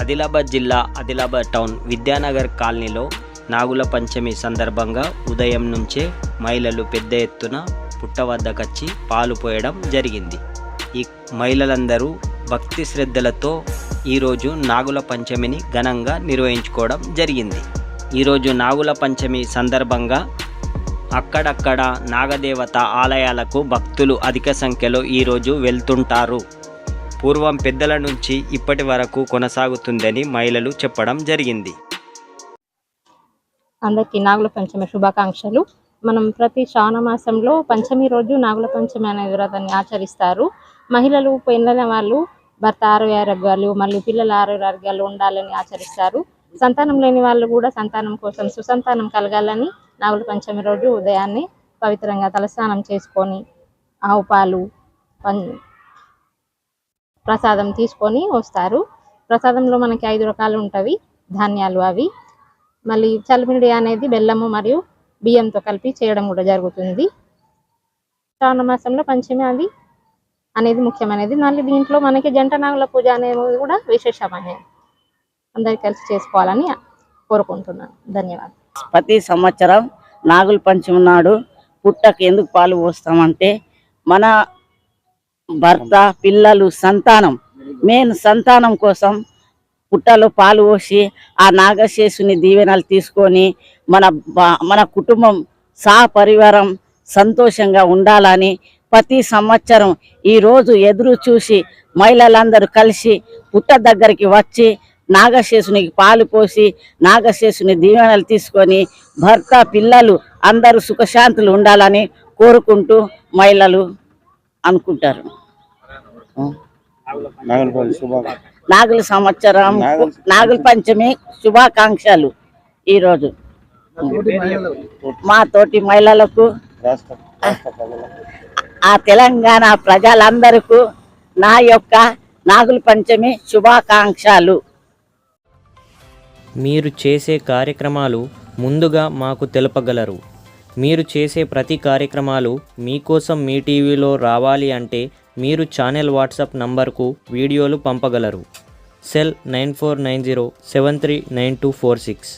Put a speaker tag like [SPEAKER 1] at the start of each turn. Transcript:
[SPEAKER 1] ఆదిలాబాద్ జిల్లా ఆదిలాబాద్ టౌన్ విద్యానగర్ కాలనీలో నాగుల పంచమి సందర్భంగా ఉదయం నుంచే మహిళలు పెద్ద ఎత్తున పుట్ట వద్దకచ్చి పాలు పోయడం జరిగింది. ఈ మహిళలందరూ భక్తి శ్రద్ధలతో ఈరోజు నాగుల పంచమిని ఘనంగా నిర్వహించుకోవడం జరిగింది. ఈరోజు నాగుల పంచమి సందర్భంగా అక్కడక్కడ నాగదేవత ఆలయాలకు భక్తులు అధిక సంఖ్యలో ఈరోజు వెళ్తుంటారు. పూర్వం పెద్దల నుంచి ఇప్పటి వరకు కొనసాగుతుందని మహిళలు చెప్పడం జరిగింది.
[SPEAKER 2] అందరికీ నాగుల పంచమి శుభాకాంక్షలు. మనం ప్రతి శ్రావణ మాసంలో పంచమి రోజు నాగుల పంచమి అనే వ్రతాన్ని ఆచరిస్తారు. మహిళలు పెళ్ళిన వాళ్ళు భర్త ఆరోగ్యాలు మళ్ళీ పిల్లల ఆరోగ్యాలు ఉండాలని ఆచరిస్తారు. సంతానం లేని వాళ్ళు కూడా సంతానం కోసం సుసంతానం కలగాలని నాగుల పంచమి రోజు ఉదయాన్నే పవిత్రంగా తలస్నానం చేసుకొని ఆవు పాలు పం ప్రసాదం తీసుకొని వస్తారు. ప్రసాదంలో మనకి ఐదు రకాలు ఉంటవి ధాన్యాలు అవి. మళ్ళీ చలిమిడి అనేది బెల్లము మరియు బియ్యంతో కలిపి చేయడం కూడా జరుగుతుంది. శ్రావణ మాసంలో పంచమి అది అనేది ముఖ్యమైనది. మళ్ళీ దీంట్లో మనకి జంట నాగుల పూజ అనేది కూడా విశేషమైనది. అందరు కలిసి చేసుకోవాలని కోరుకుంటున్నాను. ధన్యవాదాలు.
[SPEAKER 3] ప్రతి సంవత్సరం నాగుల పంచమి నాడు పుట్టకు ఎందుకు పాలు పోస్తామంటే మన భర్త పిల్లలు సంతానం. మెయిన్ సంతానం కోసం పుట్టలో పాలు పోసి ఆ నాగశేషుని దీవెనలు తీసుకొని మన బా- మన కుటుంబం సా పరివారం సంతోషంగా ఉండాలని ప్రతి సంవత్సరం ఈరోజు ఎదురు చూసి మహిళలందరూ కలిసి పుట్ట దగ్గరికి వచ్చి నాగశేషునికి పాలు పోసి నాగశేషుని దీవెనలు తీసుకొని భర్త పిల్లలు అందరూ సుఖశాంతులు ఉండాలని కోరుకుంటూ మహిళలు అనుకుంటారు. నాగుల సంవత్సరం
[SPEAKER 4] నాగుల-
[SPEAKER 3] నాగుల పంచమి శుభాకాంక్షలు ఈరోజు. మా తోటి మహిళలకు ఆ తెలంగాణ ప్రజలందరికీ నా యొక్క నాగుల పంచమి శుభాకాంక్షలు.
[SPEAKER 1] మీరు చేసే కార్యక్రమాలు ముందుగా మాకు తెలుపగలరు. మీరు చేసే ప్రతి కార్యక్రమాలు మీకోసం మీ టీవీలో రావాలి అంటే మీరు ఛానల్ వాట్సాప్ నంబర్కు వీడియోలు పంపగలరు. Cell nine four nine zero seven three nine two four six.